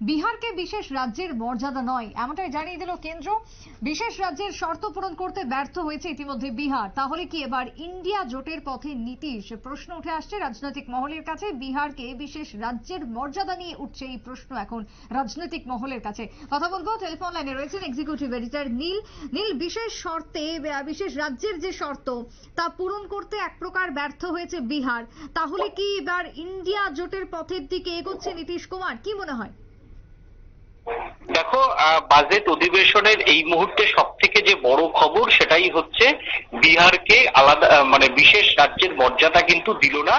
বিহারকে বিশেষ রাজ্যের মর্যাদা নয়, এমনটাই জানিয়ে দিল কেন্দ্র। বিশেষ রাজ্যের শর্ত পূরণ করতে ব্যর্থ হয়েছে ইতিমধ্যে বিহার। তাহলে কি এবার ইন্ডিয়া জোটের পথে নীতিশ? প্রশ্ন উঠে আসছে রাজনৈতিক মহলের কাছে। বিহারকে বিশেষ রাজ্যের মর্যাদা নিয়ে উঠছে এই প্রশ্ন এখন রাজনৈতিক মহলের কাছে। কথা বলব, টেলিফোন লাইনে রয়েছেন এক্সিকিউটিভ এডিটর নীল। নীল, বিশেষ শর্তে বিশেষ রাজ্যের যে শর্ত, তা পূরণ করতে এক প্রকার ব্যর্থ হয়েছে বিহার। তাহলে কি এবার ইন্ডিয়া জোটের পথের দিকে এগোচ্ছে নীতিশ কুমার? কি মনে হয়? দেখো বাজেট অধিবেশনের এই মুহূর্তে সব থেকে যে বড় খবর সেটাই হচ্ছে বিহারকে আলাদা মানে বিশেষ রাজ্যের মর্যাদা কিন্তু দিল না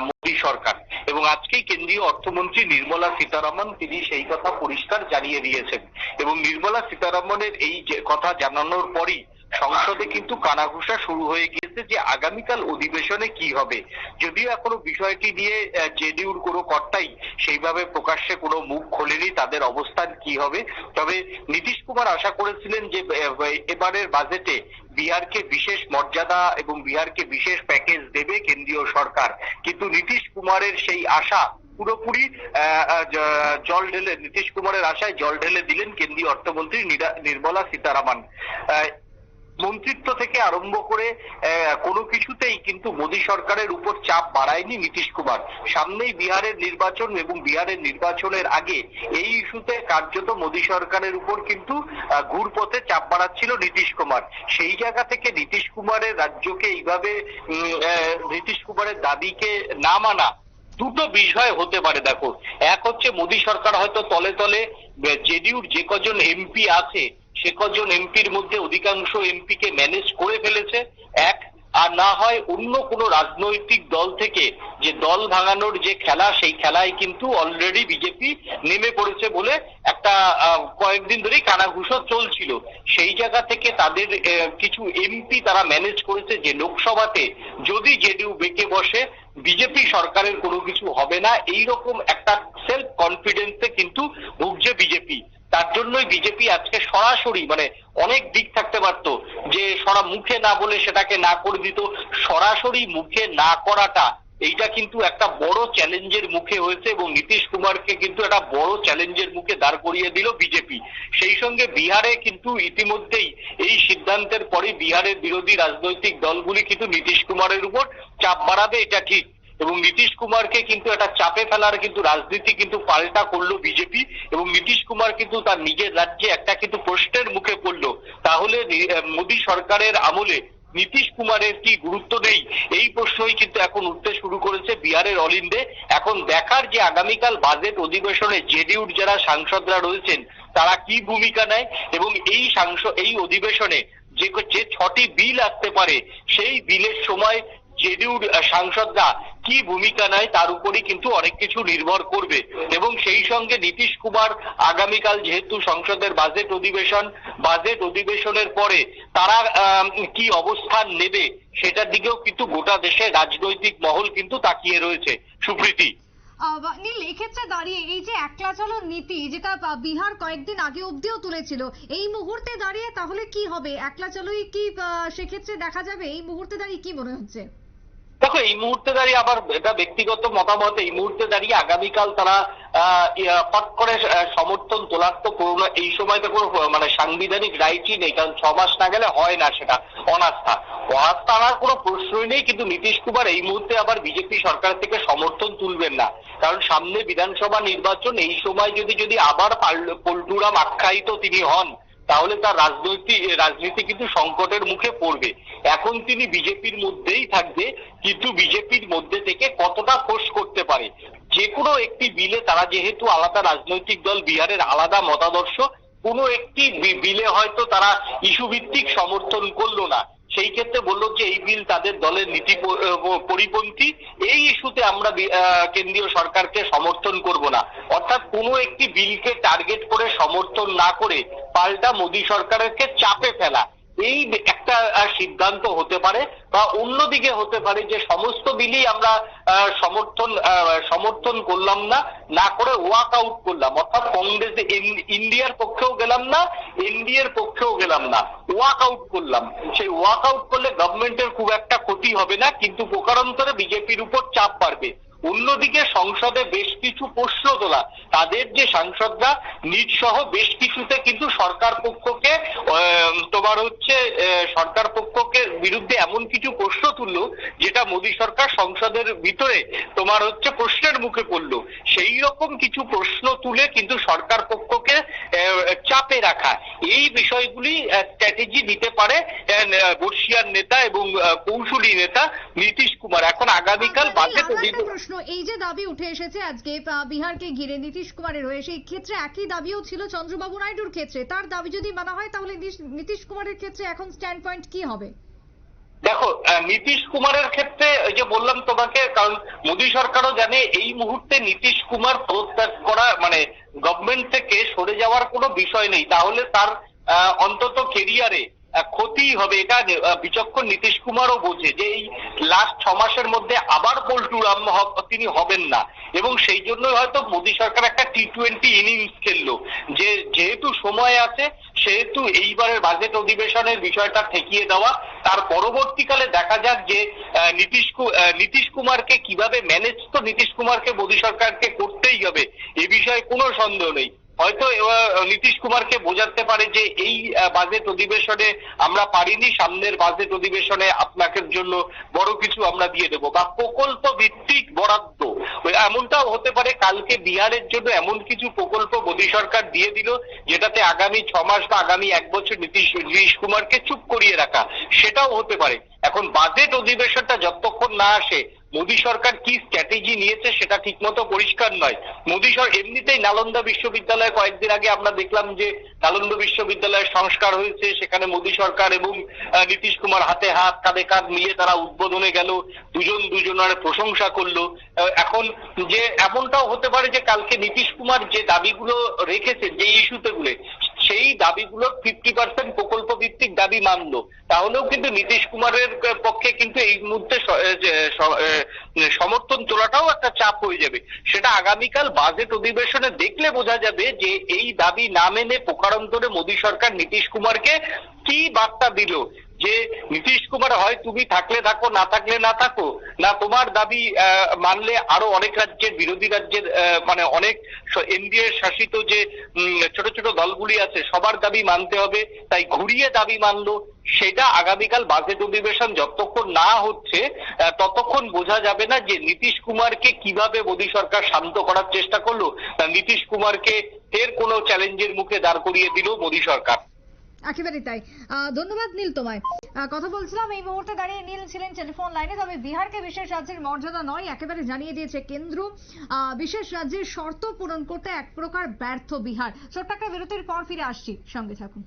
মোদী সরকার। এবং আজকেই কেন্দ্রীয় অর্থমন্ত্রী নির্মলা সীতারামন তিনি সেই কথা পরিষ্কার জানিয়ে দিয়েছেন। এবং নির্মলা সীতারামনের এই কথা জানানোর পরই সংসদে কিন্তু কানাঘুষা শুরু হয়ে গিয়েছে যে আগামীকাল অধিবেশনে কি হবে। যদিও এখনও বিষয়টি নিয়ে জেডিউর কোনো কর্তাই সেইভাবে প্রকাশ্যে কোনো মুখ খোলেনি, তাদের অবস্থান কি হবে। তবে নীতিশ কুমার আশা করেছিলেন যে এবারের বাজেটে বিহারকে বিশেষ মর্যাদা এবং বিহারকে বিশেষ প্যাকেজ দেবে কেন্দ্রীয় সরকার। কিন্তু নীতিশ কুমারের সেই আশা পুরোপুরি জল ঢেলে, নীতিশ কুমারের আশায় জল ঢেলে দিলেন কেন্দ্রীয় অর্থমন্ত্রী নিরা- নির্মলা সীতারামন। মন্ত্রিত্ব থেকে আরম্ভ করে কোনো কিছুতেই কিন্তু মোদী সরকারের উপর চাপ বাড়ায়নি নীতিশ কুমার। সামনেই বিহারের নির্বাচন এবং বিহারের নির্বাচনের আগে এই ইস্যুতে কার্যত মোদী সরকারের উপর কিন্তু ঘুরপথে চাপ বাড়াচ্ছিল নীতিশ কুমার। সেই জায়গা থেকে নীতিশ কুমারের রাজ্যকে এইভাবে নীতিশ কুমারের দাবিকে না মানা দুটো বিষয় হতে পারে, দেখো। এক হচ্ছে মোদী সরকার হয়তো তলে তলে জেডিউর যে কজন এমপি আছে সে কজন এমপির মধ্যে অধিকাংশ এমপি কে ম্যানেজ করে ফেলেছে, এক, আর না হয় অন্য কোনো রাজনৈতিক দল থেকে যে দল ভাঙানোর যে খেলা, সেই খেলায় কিন্তু অলরেডি বিজেপি নেমে পড়েছে বলে একটা কয়েকদিন ধরেই কানাঘুষো চলছিল। সেই জায়গা থেকে তাদের কিছু এমপি তারা ম্যানেজ করেছে যে লোকসভাতে। যদি জেডিউ বেঁকে বসে বিজেপি সরকারের কোনো কিছু হবে না। এই রকম একটা সেলফ কনফিডেন্সে কিন্তু জন্যই বিজেপি আজকে সরাসরি মানে অনেক দিক থাকতে পারতো, যে সরা মুখে না বলে সেটাকে না করে দিত, সরাসরি মুখে না করাটা, এইটা কিন্তু একটা বড় চ্যালেঞ্জের মুখে হয়েছে এবং নীতিশ কুমারকে কিন্তু একটা বড় চ্যালেঞ্জের মুখে দাঁড় করিয়ে দিল বিজেপি। সেই সঙ্গে বিহারে কিন্তু ইতিমধ্যেই এই সিদ্ধান্তের পরে বিহারের বিরোধী রাজনৈতিক দলগুলি কিন্তু নীতিশ কুমারের উপর চাপ বাড়াবে, এটা ঠিক। এবং নীতিশ কুমারকে কিন্তু একটা চাপে ফেলার কিন্তু রাজনীতি কিন্তু পাল্টা করল বিজেপি এবং নীতিশ কুমার কিন্তু তার নিজের রাজ্যে একটা কিন্তু প্রশ্নের মুখে পড়ল। তাহলে মোদী সরকারের আমলে নীতিশ কুমারের কি গুরুত্ব নেই? এই প্রশ্নই কিন্তু এখন উঠতে শুরু করেছে বিহারের অল ইন্ডে এখন দেখার যে আগামীকাল বাজেট অধিবেশনে জেডিউর যারা সাংসদরা রয়েছেন, তারা কি ভূমিকা নেয়? এবং এই সাংসদ এই অধিবেশনে যে যে ছটি বিল আসতে পারে, সেই বিলের সময় জেডিউর সাংসদরা কি ভূমিকা নেয় তার উপরই কিন্তু অনেক কিছু নির্ভর করবে। এবং সেই সঙ্গে নীতিশ কুমার আগামীকাল যেহেতু সংসদের বাজেট অধিবেশন বাজেট অধিবেশনের পরে তারা কি অবস্থান নেবে সেটার দিকেও কিন্তু গোটা দেশে রাজনৈতিক মহল কিন্তু তাকিয়ে রয়েছে। সুপ্রীতি। নীল, এক্ষেত্রে দাঁড়িয়ে এই যে একলা চলো নীতি যেটা বিহার কয়েকদিন আগে অব্দিও তুলেছিল, এই মুহূর্তে দাঁড়িয়ে তাহলে কি হবে? একলা চলোই কি সেক্ষেত্রে দেখা যাবে? এই মুহূর্তে দাঁড়িয়ে কি মনে হচ্ছে? দেখো এই মুহূর্তে দাঁড়িয়ে আবার এটা ব্যক্তিগত মতামত এই মুহূর্তে দাঁড়িয়ে আগামীকাল তারা আহ, ইয়া, করে সমর্থন তোলার তো করোনা এই সময় তো কোনো মানে সাংবিধানিক রাইটই নেই কারণ ছ মাস না গেলে হয় না সেটা অনাস্থা। অনাস্থা আনার কোনো প্রশ্নই নেই কিন্তু নীতিশ কুমার এই মুহূর্তে আবার বিজেপি সরকার থেকে সমর্থন তুলবেন না। কারণ সামনে বিধানসভা নির্বাচন এই সময় যদি যদি আবার পাল- পল্টুরাম আখ্যায়িত তিনি হন তাহলে তার রাজনৈতিক রাজনীতি কিন্তু সংকটের মুখে পড়বে। এখন তিনি বিজেপির মধ্যেই থাকবে, কিন্তু বিজেপির মধ্যে থেকে কতটা ফোর্স করতে পারে? যে কোনো একটি বিলে তারা যেহেতু আলাদা রাজনৈতিক দল, বিহারের আলাদা মতাদর্শ, কোনো একটি বিলে হয়তো তারা ইস্যু ভিত্তিক সমর্থন করল না। সেই ক্ষেত্রে বলল যে এই বিল তাদের দলের নীতি পরিপন্থী। এই ইস্যুতে আমরা কেন্দ্রীয় সরকারকে সমর্থন করব না। অর্থাৎ কোনো একটি বিলকে টার্গেট করে সমর্থন না করে পাল্টা মোদী সরকারকে চাপে ফেলা, এই একটা সিদ্ধান্ত হতে পারে বা অন্যদিকে হতে পারে যে সমস্ত বিলই আমরা সমর্থন সমর্থন করলাম না না করে ওয়াক আউট করলাম। অর্থাৎ কংগ্রেস, ইন- ইন্ডিয়ার পক্ষেও গেলাম না এনডিএর পক্ষেও গেলাম না। ওয়াক আউট করলাম। সেই ওয়াক আউট করলে গভর্নমেন্টের খুব একটা ক্ষতি হবে না, কিন্তু প্রকারান্তরে বিজেপির উপর চাপ বাড়বে। অন্যদিকে সংসদে বেশ কিছু প্রশ্ন তোলা। তাদের যে সাংসদরা, নিজ সহ বেশ কিছুতে কিন্তু সরকার পক্ষকে তোমার হচ্ছে সরকার পক্ষকে বিরুদ্ধে এমন কিছু প্রশ্ন তুললো যেটা মোদী সরকার সংসদের ভিতরে তোমার হচ্ছে প্রশ্নের মুখে পড়ল। সেই রকম কিছু প্রশ্ন তুলে কিন্তু সরকার পক্ষকে চাপে রাখা। এই বিষয়গুলি স্ট্র্যাটেজি নিতে পারে বর্ষিয়ার নেতা এবং কৌশলী নেতা নীতিশ কুমার। এখন আগামীকাল আচ্ছা, বাজেট প্রশ্ন এই যে দাবি উঠে এসেছে আজকে বিহারকে ঘিরে নীতিশ কুমারের হয়ে সেই ক্ষেত্রে একই দাবিও ছিল চন্দ্রবাবু নাইডুর ক্ষেত্রে। তার দাবি যদি মানা হয় তাহলে নীতিশ- কুমারের ক্ষেত্রে এখন স্ট্যান্ড পয়েন্ট কি হবে? দেখো নীতিশ কুমারের ক্ষেত্রে ওই যে বললাম তোমাকে, কারণ মোদী সরকারও জানে এই মুহূর্তে নীতিশ কুমার প্রত্যাগ করা মানে গভর্নমেন্ট থেকে সরে যাওয়ার কোনো বিষয় নেই। তাহলে তার অন্তত কেরিয়ারে ক্ষতি হবে। এটা বিচক্ষণ নীতিশ কুমারও বোঝে যে এই লাস্ট ছ মাসের মধ্যে আবার পল্টুরাম হ- তিনি হবেন না। এবং সেই জন্যই হয়তো মোদী সরকার একটা টি টোয়েন্টি ইনিংস খেললো। যে, যেহেতু সময় আছে, সেহেতু এইবারের বাজেট অধিবেশনের বিষয়টা ঠেকিয়ে দেওয়া। তার পরবর্তীকালে দেখা যাক যে নীতিশ নীতিশ কুমারকে কীভাবে ম্যানেজ তো নীতিশ কুমারকে মোদী সরকারকে করতেই হবে, এ বিষয়ে কোনো সন্দেহ নেই। হয়তো নীতিশ কুমারকে বোঝাতে পারে যে এই বাজেট অধিবেশনে আমরা পারিনি, সামনের বাজেট অধিবেশনে আপনাকে জন্য বড় কিছু আমরা দিয়ে দেবো বা প্রকল্প ভিত্তিক বরাদ্দ। এমনটাও হতে পারে, কালকে বিহারের জন্য এমন কিছু প্রকল্প মোদী সরকার দিয়ে দিল, যেটাতে আগামী ছ মাস বা আগামী এক বছর নীতিশ নীতিশ কুমারকে চুপ করিয়ে রাখা। সেটাও হতে পারে। এখন বাজেট অধিবেশনটা যতক্ষণ না আসে মোদী সরকার কি স্ট্র্যাটেজি নিয়েছে সেটা ঠিকমতো পরিষ্কার নয়। মোদী সরকার এমনিতেই নালন্দা বিশ্ববিদ্যালয়ে কয়েকদিন আগে আমরা দেখলাম যে নালন্দা বিশ্ববিদ্যালয়ের সংস্কার হয়েছে, সেখানে মোদী সরকার এবং নীতিশ কুমার হাতে হাত, কাঁধে কাঁধ মিলিয়ে তারা উদ্বোধনে গেল, দুজন দুজনের প্রশংসা করল। এখন যে এমনটাও হতে পারে যে কালকে নীতিশ কুমার যে দাবিগুলো রেখেছেন, যে ইস্যুতে গুলো সেই দাবিগুলোর ফিফটি পার্সেন্ট প্রকল্প ভিত্তিক দাবি মানল। তাহলেও কিন্তু নীতিশ কুমারের পক্ষে কিন্তু এই মুহূর্তে সমর্থন তোলাটাও একটা চাপ হয়ে যাবে। সেটা আগামীকাল বাজেট অধিবেশনে দেখলে বোঝা যাবে যে এই দাবি না মেনে প্রকারান্তরে মোদী সরকার নীতিশ কুমারকে কি বার্তা দিল। যে নীতিশ কুমার হয়, তুমি থাকলে থাকো, না থাকলে না থাকো, না তোমার দাবি মানলে আরও অনেক রাজ্যের বিরোধী রাজ্যের মানে অনেক এনডিএ শাসিত যে ছোট ছোট দলগুলি আছে, সবার দাবি মানতে হবে, তাই ঘুরিয়ে দাবি মানলো, সেটা আগামীকাল বাজেট অধিবেশন যতক্ষণ না হচ্ছে ততক্ষণ বোঝা যাবে না যে নীতিশ কুমারকে কীভাবে মোদী সরকার শান্ত করার চেষ্টা করল নীতিশ কুমারকে ফের কোনো চ্যালেঞ্জের মুখে দাঁড় করিয়ে দিল মোদী সরকার। একেবারেই তাই। ধন্যবাদ নীল তোমায়। কথা বলছিলাম, এই মুহূর্তে দাঁড়িয়ে নীল ছিলেন টেলিফোন লাইনে, তবে বিহারকে বিশেষ রাজ্যের মর্যাদা নয়, একেবারে জানিয়ে দিয়েছে কেন্দ্র। বিশেষ রাজ্যের শর্ত পূরণ করতে এক প্রকার ব্যর্থ বিহার। ছোট্ট একটা বিরতির পর ফিরে আসছি। সঙ্গে থাকুন।